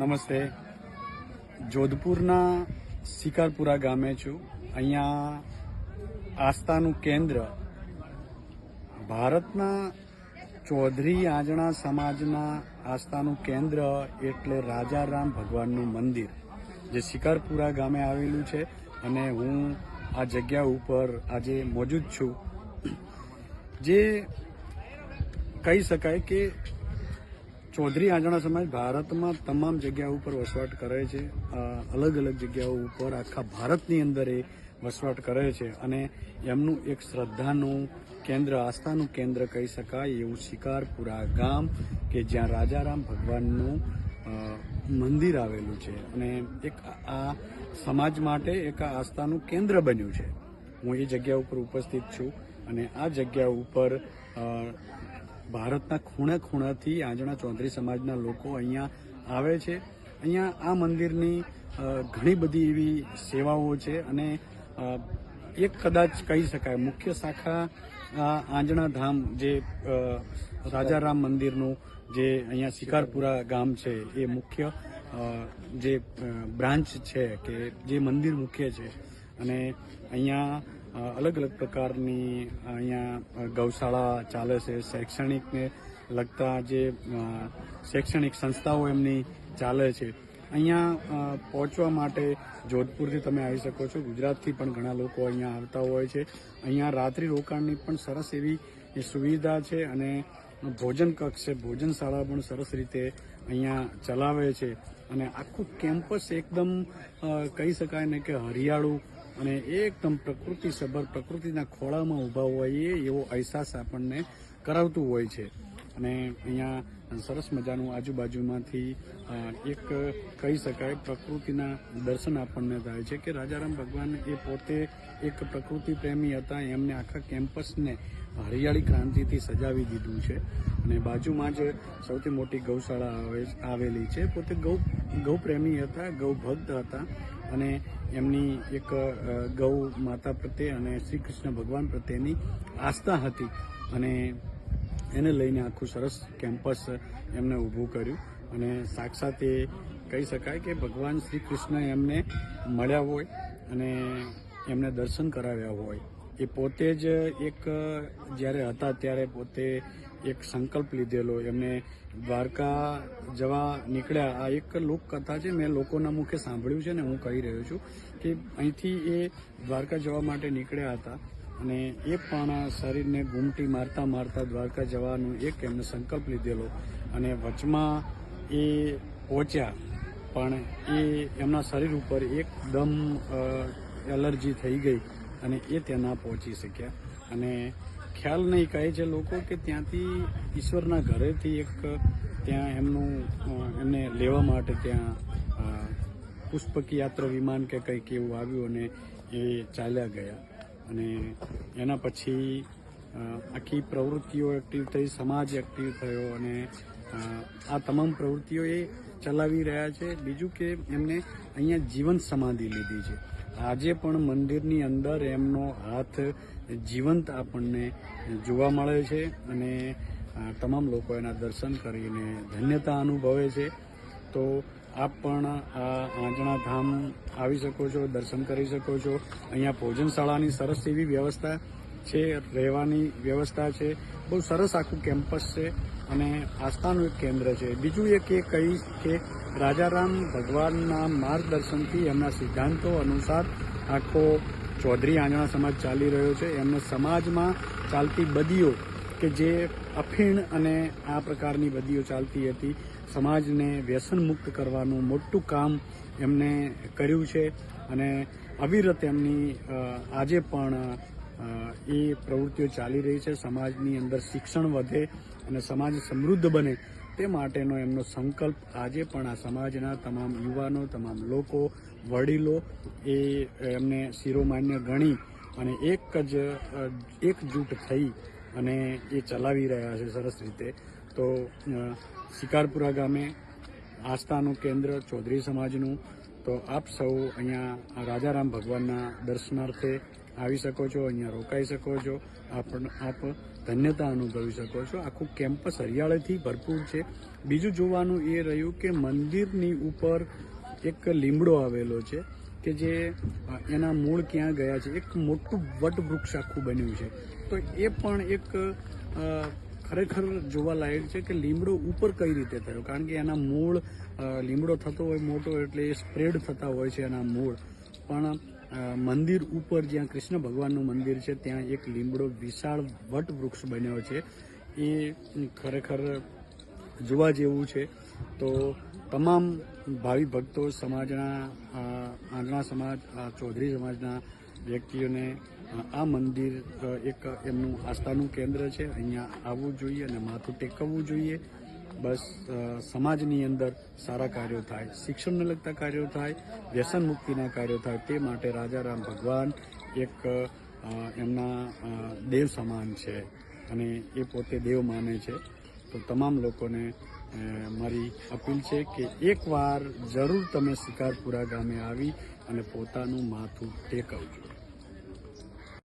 નમસ્તે. જોધપુરના શિકારપુરા ગામે છું. અહીંયા આસ્થાનું કેન્દ્ર ભારતના ચૌધરી આંજણા સમાજના આસ્થાનું કેન્દ્ર એટલે રાજારામ ભગવાનનું મંદિર, જે શિકારપુરા ગામે આવેલું છે. અને હું આ જગ્યા ઉપર આજે મોજૂદ છું. જે કહી શકાય કે ચૌધરી આંજણા સમાજ ભારતમાં તમામ જગ્યાઓ ઉપર વસવાટ કરે છે. અલગ અલગ જગ્યાઓ ઉપર આખા ભારતની અંદર એ વસવાટ કરે છે અને એમનું એક શ્રદ્ધાનું કેન્દ્ર, આસ્થાનું કેન્દ્ર કહી શકાય એવું શિકારપુરા ગામ કે જ્યાં રાજારામ ભગવાનનું મંદિર આવેલું છે. અને એક આ સમાજ માટે એક આસ્થાનું કેન્દ્ર બન્યું છે. હું એ જગ્યા ઉપર ઉપસ્થિત છું અને આ જગ્યા ઉપર ભારતના ખૂણે ખૂણાથી આંજણા ચૌધરી સમાજના લોકો અહીંયા આવે છે. અહીંયા આ મંદિરની ઘણી બધી એવી સેવાઓ છે અને એક કદાચ કહી શકાય, મુખ્ય શાખા આંજણા ધામ જે રાજારામ મંદિરનું જે અહીંયા શિકારપુરા ગામ છે એ મુખ્ય જે બ્રાન્ચ છે કે જે મંદિર મુખ્ય છે. અને અહીંયા અલગ અલગ પ્રકારની અહીંયા ગૌશાળા ચાલે છે. શૈક્ષણિકને લગતા જે શૈક્ષણિક સંસ્થાઓ એમની ચાલે છે. અહીંયા પહોંચવા માટે જોધપુરથી તમે આવી શકો છો. ગુજરાતથી પણ ઘણા લોકો અહીંયા આવતા હોય છે. અહીંયા રાત્રિ રોકાણની પણ સરસ એવી સુવિધા છે અને ભોજન કક્ષ છે. ભોજનશાળા પણ સરસ રીતે અહીંયા ચલાવે છે. અને આખું કેમ્પસ એકદમ કહી શકાય ને કે હરિયાળું અને એકદમ પ્રકૃતિ સભર, પ્રકૃતિના ખોળામાં ઊભા હોઈએ એવો અહેસાસ આપણને કરાવતું હોય છે. અને અહીંયા સરસ મજાનું આજુબાજુમાંથી એક કહી શકાય પ્રકૃતિના દર્શન આપણને થાય છે કે રાજારામ ભગવાન એ પોતે એક પ્રકૃતિ પ્રેમી હતા, એમને આખા કેમ્પસને હરિયાળી ક્રાંતિથી સજાવી દીધું છે. અને બાજુમાં જ સૌથી મોટી ગૌશાળા આવે- આવેલી છે. પોતે ગૌ ગૌ પ્રેમી હતા ગૌ ભક્ત હતા. અને એમની એક ગૌ માતા પ્રત્યે અને શ્રી કૃષ્ણ ભગવાન પ્રત્યેની આસ્થા હતી. અને એને લઈને આખું સરસ કેમ્પસ એમને ઊભું કર્યું. અને સાક્ષાત એ કહી શકાય કે ભગવાન શ્રી કૃષ્ણ એમને મળ્યા હોય અને એમને દર્શન કરાવ્યા હોય. એ પોતે જ એક, જ્યારે હતા ત્યારે પોતે એક સંકલ્પ લીધેલો. એમને દ્વારકા જવા નીકળ્યા. આ એક લોકકથા છે. મેં લોકોના મુખે સાંભળ્યું છે ને હું કહી રહ્યો છું કે અહીંથી એ દ્વારકા જવા માટે નીકળ્યા હતા અને એ પણ શરીરને ઘૂમટી મારતા મારતા દ્વારકા જવાનું એક એમને સંકલ્પ લીધેલો. અને વચમાં એ પહોંચ્યા. પણ એ એમના શરીર ઉપર એકદમ એલર્જી થઈ ગઈ. અને એ ત્યાં ના પહોંચી શક્યા. અને ખ્યાલ નહીં કહે છે લોકો કે ત્યાંથી ઈશ્વરના ઘરેથી એક ત્યાં એમનું એમને લેવા માટે ત્યાં પુષ્પક યાત્રા વિમાન કે કંઈક એવું આવ્યું અને એ ચાલ્યા ગયા. અને એના પછી આખી પ્રવૃત્તિઓ એક્ટિવ થઈ, સમાજ એક્ટિવ થયો અને આ તમામ પ્રવૃત્તિઓ એ ચલાવી રહ્યા છે. બીજું કે એમને અહીંયા જીવન સમાધિ લીધી છે. આજે પણ મંદિરની અંદર એમનો હાથ જીવંત આપણને જોવા મળે છે અને તમામ લોકો એના દર્શન કરીને ધન્યતા અનુભવે છે. તો આપ પણ આ આંજણા ધામ આવી શકો છો, દર્શન કરી શકો છો. અહીંયા ભોજનશાળાની સરસ એવી વ્યવસ્થા છે, રહેવાની વ્યવસ્થા છે. બહુ સરસ આખું કેમ્પસ છે અને આસ્થાનું એક કેન્દ્ર છે. બીજું એક એ કહીશ કે રાજારામ ભગવાનના માર્ગદર્શનથી એમના સિદ્ધાંતો અનુસાર આખો ચૌધરી આંજણા સમાજ ચાલી રહ્યો છે. એમને સમાજમાં ચાલતી બદીઓ કે જે અફીણ અને આ પ્રકારની બદીઓ ચાલતી હતી, સમાજને વ્યસન મુક્ત કરવાનું મોટું કામ એમને કર્યું છે અને અવિરત એમની આજે પણ એ પ્રવૃત્તિઓ ચાલી રહી છે. સમાજની અંદર શિક્ષણ વધે અને સમાજ સમૃદ્ધ બને તે માટેનો એમનો સંકલ્પ આજે પણ આ સમાજના તમામ યુવાનો, તમામ લોકો, વડીલો એ એમને શિરોમાન્ય ગણી અને એક જ એકજૂટ થઈ અને એ ચલાવી રહ્યા છે સરસ રીતે. તો શિકારપુરા ગામે આસ્થાનું કેન્દ્ર ચૌધરી સમાજનું. તો આપ સૌ અહીંયા રાજારામ ભગવાનના દર્શનાર્થે આવી શકો છો, અહીંયા રોકાઈ શકો છો. આપ આપ ધન્યતા અનુભવી શકો છો. આખું કેમ્પસ હરિયાળીથી ભરપૂર છે. બીજું જોવાનું એ રહ્યું કે મંદિરની ઉપર એક લીમડો આવેલો છે કે જે એના મૂળ ક્યાં ગયા છે. એક મોટું વટવૃક્ષ આખું બન્યું છે. તો એ પણ એક ખરેખર જોવાલાયક છે કે લીમડો ઉપર કઈ રીતે થયો? કારણ કે એના મૂળ લીમડો થતો હોય મોટો એટલે એ સ્પ્રેડ થતા હોય છે એના મૂળ. પણ મંદિર ઉપર જ્યાં કૃષ્ણ ભગવાનનું મંદિર છે, ત્યાં એક લીમડો વિશાળ વટવૃક્ષ બન્યો છે. એ ખરેખર જોવા જેવું છે. તો તમામ ભાવિ ભક્તો સમાજના આંગણા સમાજ ચૌધરી સમાજના વ્યક્તિઓને આ મંદિર એક એમનું આસ્થાનું કેન્દ્ર છે. અહીંયા આવવું જોઈએ અને માથું ટેકવવું જોઈએ. બસ સમાજની અંદર સારા કાર્યો થાય, શિક્ષણને લગતા કાર્યો થાય, વ્યસન મુક્તિના કાર્યો થાય, તે માટે રાજારામ ભગવાન એક એમના દેવ સમાન છે અને એ પોતે દેવ માને છે. તો તમામ લોકોને મારી અપીલ છે કે એકવાર જરૂર તમે શિકારપુરા ગામે આવી અને પોતાનું માથું ટેકવજો.